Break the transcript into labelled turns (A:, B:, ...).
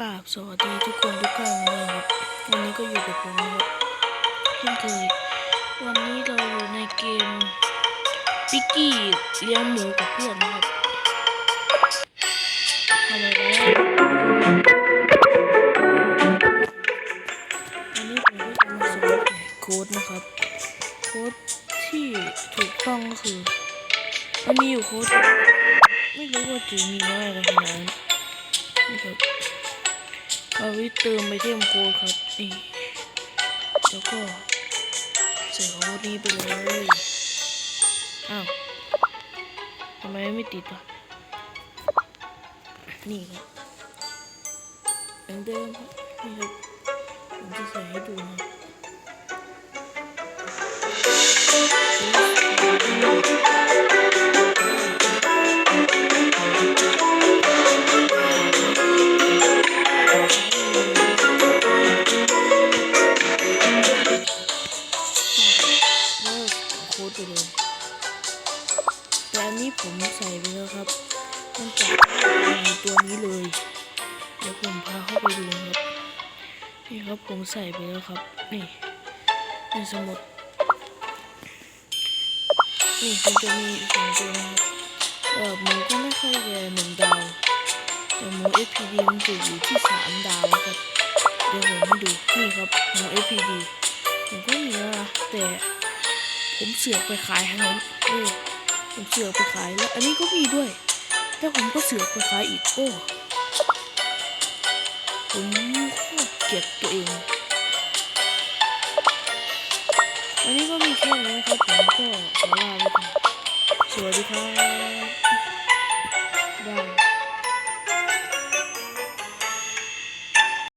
A: กราบสวัสดีทุกคนทุกท่านนะครับวันนี้ก็อยู่กับผมนะครับเช่นเคยวันนี้เราอยู่ในเกมปิกกี้เลี้ยงหมูกับเพื่อนนะครับทำอะไรแล้ววันนี้ผมก็จะมาสอนโค้ดนะครับโค้ดที่ถูกต้องก็คือมันมีอยู่โค้ดไม่รู้ว่าจะมีอยอะไรขนาดนั้นนะครับ เอาวิเติมไปเทมโค้ดครับนี่แล้วก็ใส่โค้ดนี้ไปเลยอ้าวทำไมไม่ติดอะนี่ครับเหมือนเดิมครับนี่ครับผมจะใส่ให้ดูนะ กโค้ดไปเลยแต่อันนี้ผมใส่ไปแล้วครับมันจะมีตัวนี้เลย เดี๋ยวผมพาเข้าไปดูนะครับ นี่ครับผมใส่ไปแล้วครับ นี่ในสมุด นี่มันจะมีสองตัวนะครับเออหมูก็ไม่ค่อยจะหนึ่งดาว แต่หมู FPD มันจะอยู่ที่สามดาวครับ เดี๋ยวผมให้ดู นี่ครับหมู FPD ผมก็มีแล้วนะแต่ ผมเสือกไปขายทั้นั้นเออผมเสือกไปขายแล้วอันนี้ก็มีด้วย แต่ผมก็เสือกไปขายอีกโอ้ผมโคตรเกลียดตัวเองวันนี้ก็มีแค่นี้นะครับผมก็ขอลาไปก่อนสวัสดีครับ